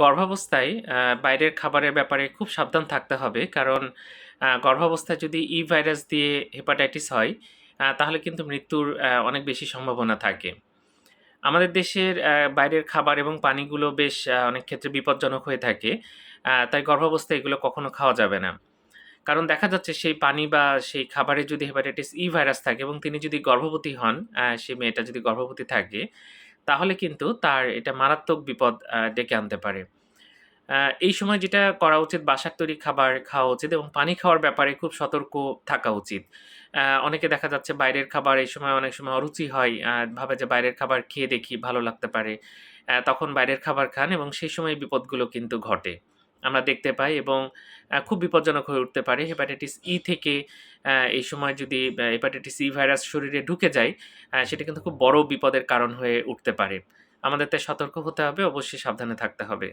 গর্ভাবস্থায় বাইরের খাবারের ব্যাপারে খুব সাবধান থাকতে হবে। কারণ গর্ভাবস্থায় যদি ই ভাইরাস দিয়ে হেপাটাইটিস হয়, তাহলে কিন্তু মৃত্যুর অনেক বেশি সম্ভাবনা থাকে। আমাদের দেশের বাইরের খাবার এবং পানিগুলো বেশ অনেক ক্ষেত্রে বিপজ্জনক হয়ে থাকে। তাই গর্ভাবস্থায় এগুলো কখনো খাওয়া যাবে না। কারণ দেখা যাচ্ছে সেই পানি বা সেই খাবারে যদি হেপাটাইটিস ই ভাইরাস থাকে এবং তিনি যদি গর্ভবতী হন, সেই মেয়েটা যদি গর্ভবতী থাকে, তাহলে কিন্তু তার এটা মারাত্মক বিপদ ডেকে আনতে পারে। এই সময় যেটা করা উচিত, বাসার তৈরি খাবার খাওয়া উচিত এবং পানি খাওয়ার ব্যাপারে খুব সতর্ক থাকা উচিত। অনেকে দেখা যাচ্ছে বাইরের খাবার এই সময় অনেক সময় অরুচি হয়। ভাবে যে বাইরের খাবার খেয়ে দেখি ভালো লাগতে পারে। তখন বাইরের খাবার খান এবং সেই সময় বিপদগুলো কিন্তু ঘটে। আমরা দেখতে পাই এবং খুব বিপজ্জনক হয়ে উঠতে পারে। হেপাটাইটিস ই থেকে এই সময় যদি হেপাটাইটিস ই ভাইরাস শরীরে ঢুকে যায়, সেটা কিন্তু খুব বড় বিপদের কারণ হয়ে উঠতে পারে। আমাদের তাই সতর্ক হতে হবে, অবশ্যই সাবধানে থাকতে হবে।